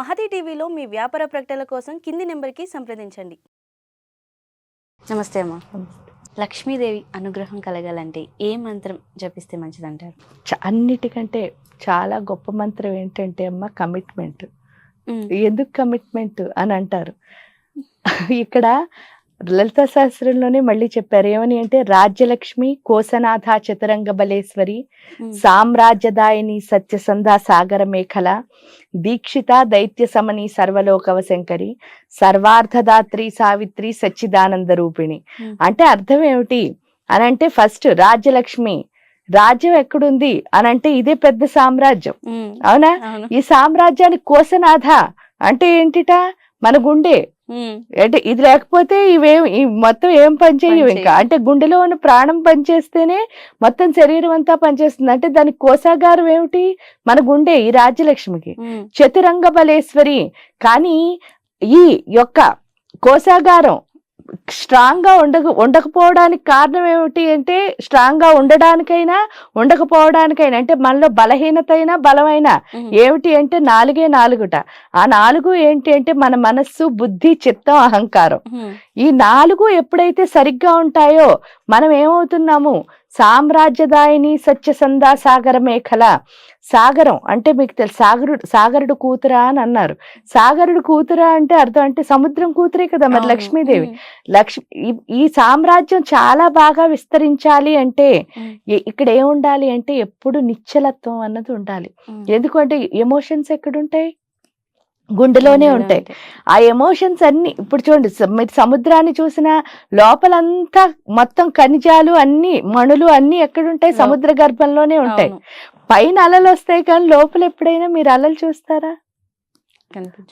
మహతి టీవీలో మీ వ్యాపార ప్రకటనల కోసం కింది నెంబర్కి సంప్రదించండి. నమస్తే అమ్మా. లక్ష్మీదేవి అనుగ్రహం కలగాలంటే ఏ మంత్రం జపిస్తే మంచిదంటారు? అన్నిటికంటే చాలా గొప్ప మంత్రం ఏంటంటే అమ్మ కమిట్మెంట్ ఎందుకు కమిట్మెంట్ అని అంటారు? ఇక్కడ లలిత శాస్త్రంలోనే మళ్ళీ చెప్పారు. ఏమని అంటే రాజ్యలక్ష్మి కోసనాథ చతురంగ బలేశ్వరి సామ్రాజ్యదాయిని సత్యసంధ సాగర మేఖల దీక్షిత దైత్య సమని సర్వలోకవ శంకరి సర్వార్థదాత్రి సావిత్రి సచ్చిదానంద రూపిణి. అంటే అర్థం ఏమిటి? అని అంటే ఫస్ట్ రాజ్యలక్ష్మి రాజ్యం ఎక్కడుంది? అని అంటే ఇదే పెద్ద సామ్రాజ్యం. అవునా. ఈ సామ్రాజ్యానికి కోసనాథ అంటే ఏంటిట? మన గుండె. అంటే ఇది లేకపోతే ఇవేం ఈ మొత్తం ఏం పనిచేయవు. ఇంకా. అంటే గుండెలో ఉన్న ప్రాణం పనిచేస్తేనే మొత్తం శరీరం అంతా పనిచేస్తుంది అంటే దానికి కోశాగారం ఏమిటి? మన గుండె ఈ రాజ్యలక్ష్మికి. చతురంగ బలేశ్వరి. కానీ ఈ యొక్క కోశాగారం స్ట్రాంగ్గా ఉండక ఉండకపోవడానికి కారణం ఏమిటి అంటే స్ట్రాంగ్గా ఉండడానికైనా ఉండకపోవడానికైనా అంటే మనలో బలహీనత అయినా బలమైన ఏమిటి అంటే నాలుగే నాలుగుట. ఆ నాలుగు ఏంటి అంటే మన మనస్సు బుద్ధి చిత్తం అహంకారం. ఈ నాలుగు ఎప్పుడైతే సరిగ్గా ఉంటాయో మనం ఏమవుతున్నాము? సామ్రాజ్యదాయిని సత్యసంధ సాగర మేఖల సాగరం అంటే మీకు తెలుసు సాగరుడు సాగరుడు కూతురా అని అన్నారు. సాగరుడు కూతురా అంటే అర్థం అంటే సముద్రం కూతురే కదా మరి. లక్ష్మీదేవి. లక్ష్మి ఈ- సామ్రాజ్యం చాలా బాగా విస్తరించాలి అంటే ఇక్కడ ఏముండాలి అంటే ఎప్పుడు నిశ్చలత్వం అన్నది ఉండాలి. ఎందుకంటే ఎమోషన్స్ ఎక్కడుంటాయి? గుండెలోనే ఉంటాయి. ఆ ఎమోషన్స్ అన్ని ఇప్పుడు చూడండి మీరు సముద్రాన్ని చూసినా లోపలంతా మొత్తం ఖనిజాలు అన్ని మణులు అన్ని ఎక్కడుంటాయి? సముద్ర గర్భంలోనే ఉంటాయి. పైన అలలు వస్తాయి కానీ లోపల ఎప్పుడైనా మీరు అలలు చూస్తారా.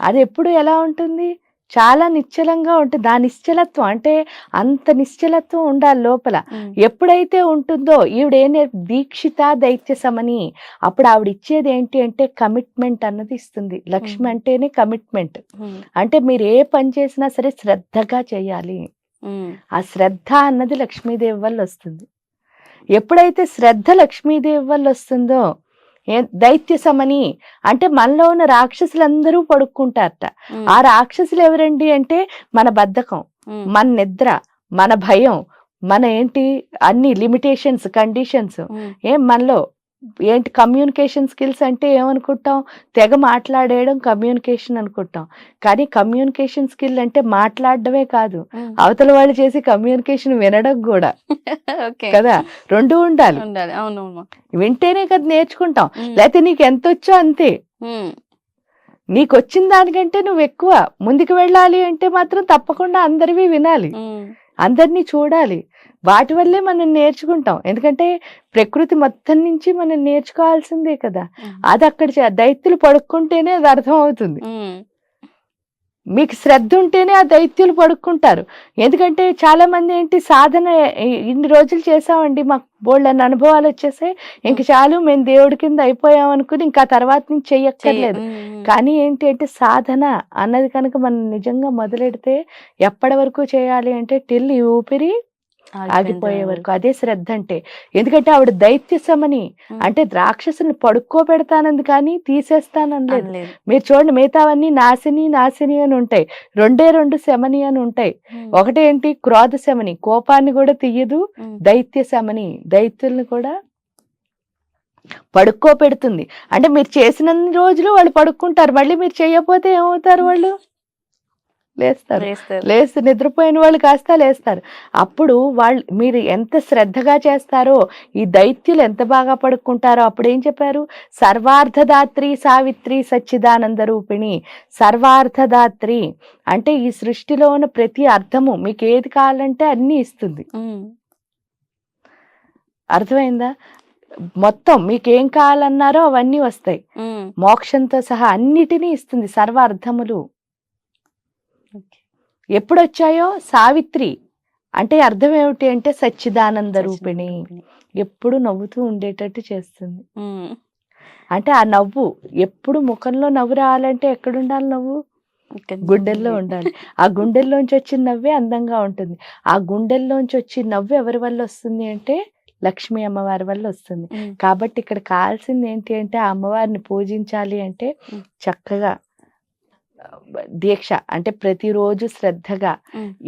అది ఎప్పుడు ఎలా ఉంటుంది? చాలా నిశ్చలంగా ఉంటుంది ఆ నిశ్చలత్వం అంటే అంత నిశ్చలత్వం ఉండాలి లోపల. ఎప్పుడైతే ఉంటుందో ఈవిడేనే దీక్షిత దైత్య సమని అప్పుడు ఆవిడ ఇచ్చేది ఏంటి అంటే కమిట్మెంట్ అన్నది ఇస్తుంది. లక్ష్మి. అంటేనే కమిట్మెంట్. అంటే మీరు ఏ పని చేసినా సరే శ్రద్ధగా చేయాలి. ఆ శ్రద్ధ అన్నది లక్ష్మీదేవి వల్ల వస్తుంది. ఎప్పుడైతే శ్రద్ధ లక్ష్మీదేవి వల్ల వస్తుందో ఏ దైత్య సమని అంటే మనలో ఉన్న రాక్షసులందరూ పడుక్కుంటారట. ఆ రాక్షసులు ఎవరండి అంటే మన బద్ధకం మన నిద్ర మన భయం మన ఏంటి అన్ని లిమిటేషన్స్ కండిషన్స్ ఏం మనలో ఏంటి కమ్యూనికేషన్ స్కిల్స్ అంటే ఏమనుకుంటాం? తెగ మాట్లాడేయడం కమ్యూనికేషన్ అనుకుంటాం. కానీ కమ్యూనికేషన్ స్కిల్ అంటే మాట్లాడడమే కాదు. అవతల వాళ్ళు చేసి కమ్యూనికేషన్ వినడం కూడా. కదా? రెండు ఉండాలి. వింటేనే కదా నేర్చుకుంటాం. లేకపోతే నీకు ఎంత వచ్చో అంతే. నీకు వచ్చిన దానికంటే నువ్వు ఎక్కువ ముందుకు వెళ్ళాలి అంటే మాత్రం తప్పకుండా అందరివి వినాలి. అందరినీ చూడాలి. వాటి వల్లే మనం నేర్చుకుంటాం. ఎందుకంటే ప్రకృతి మొత్తం నుంచి మనం నేర్చుకోవాల్సిందే కదా. అది అక్కడ దైత్యులు పడుకుంటేనే అది అర్థం అవుతుంది మీకు శ్రద్ధ ఉంటేనే ఆ దైత్యులు పడుకుంటారు. ఎందుకంటే చాలా మంది ఏంటి సాధన ఇన్ని రోజులు చేసామండి మాకు బోల్డ్ అనుభవాలు వచ్చేసాయి. ఇంక చాలు మేము దేవుడి కింద అయిపోయాం అనుకుని ఇంకా తర్వాత నుంచి చెయ్య- చెయ్యక్కర్లేదు కానీ ఏంటి అంటే సాధన అన్నది కనుక మనం నిజంగా మొదలెడితే ఎప్పటి వరకు చేయాలి అంటే టిల్ ఈ ఊపిరి ఆగిపోయే వరకు అదే శ్రద్ధ అంటే. ఎందుకంటే ఆవిడ దైత్య సమని అంటే రాక్షసుని పడుకోబెడతానంది కానీ తీసేస్తానని లేదు అనలేదు. మీరు చూడండి మిగతావన్నీ నాశిని నాశిని అని ఉంటాయి. రెండే రెండు శమని అని ఉంటాయి. ఒకటేంటి? క్రోధ శమని. కోపాన్ని కూడా తీయదు. దైత్య శమని. దైత్యుల్ని కూడా పడుకోబెడుతుంది అంటే మీరు చేసినన్ని రోజులు వాళ్ళు పడుకుంటారు. మళ్ళీ మీరు చేయకపోతే ఏమవుతారు వాళ్ళు? లేస్తారు. వేస్తారు. లేసి నిద్రపోయిన వాళ్ళు కాస్త లేస్తారు. అప్పుడు వాళ్ళు మీరు ఎంత శ్రద్ధగా చేస్తారో ఈ దైత్యులు ఎంత బాగా పడుకుంటారో అప్పుడు ఏం చెప్పారు? సర్వార్థదాత్రి సావిత్రి సచ్చిదానంద రూపిణి. సర్వార్థదాత్రి అంటే ఈ సృష్టిలో ఉన్న ప్రతి అర్థము మీకు ఏది కావాలంటే అన్ని ఇస్తుంది. అర్థమైందా? మొత్తం మీకు ఏం కావాలన్నారో అవన్నీ వస్తాయి. మోక్షంతో సహా అన్నిటినీ ఇస్తుంది సర్వ అర్థములు ఓకే. ఎప్పుడు వచ్చాయో సావిత్రి. అంటే అర్థం ఏమిటి అంటే సచ్చిదానంద రూపిణి. ఎప్పుడు నవ్వుతూ ఉండేటట్టు చేస్తుంది. అంటే ఆ నవ్వు ఎప్పుడు ముఖంలో నవ్వు రావాలంటే ఎక్కడ ఉండాలి నవ్వు గుండెల్లో ఉండాలి. ఆ గుండెల్లోంచి వచ్చిన నవ్వే అందంగా ఉంటుంది. ఆ గుండెల్లోంచి వచ్చి నవ్వు ఎవరి వల్ల వస్తుంది అంటే లక్ష్మీ అమ్మవారి వల్ల వస్తుంది కాబట్టి ఇక్కడ కావాల్సింది ఏంటి అంటే ఆ అమ్మవారిని పూజించాలి అంటే. చక్కగా దీక్ష అంటే ప్రతిరోజు శ్రద్ధగా.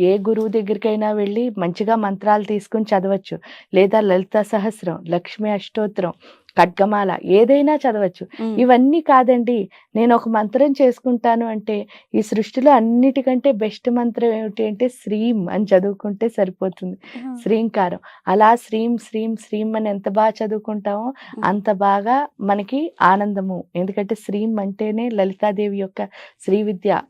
ఏ గురువు దగ్గరికైనా వెళ్ళి మంచిగా మంత్రాలు తీసుకుని చదవచ్చు లేదా లలిత సహస్రం లక్ష్మి అష్టోత్తరం ఖడ్గమాల ఏదైనా చదవచ్చు. ఇవన్నీ కాదండి. నేను ఒక మంత్రం చేసుకుంటాను అంటే ఈ సృష్టిలో అన్నిటికంటే బెస్ట్ మంత్రం ఏమిటి అంటే శ్రీం అని చదువుకుంటే సరిపోతుంది. శ్రీంకారం. అలా శ్రీం శ్రీం శ్రీం అని ఎంత బాగా చదువుకుంటామో అంత బాగా మనకి ఆనందము. ఎందుకంటే శ్రీం అంటేనే లలితాదేవి యొక్క శ్రీ విద్య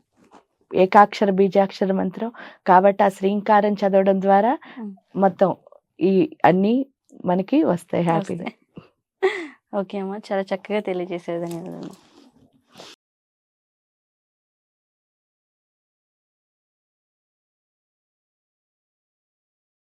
ఏకాక్షర బీజాక్షర మంత్రం. కాబట్టి ఆ శ్రీంకారం చదవడం ద్వారా. మొత్తం ఈ అన్నీ మనకి వస్తాయి హ్యాపీగా. ఓకే అమ్మా. చాలా చక్కగా తెలియజేసేది ధన్యవాదాలు.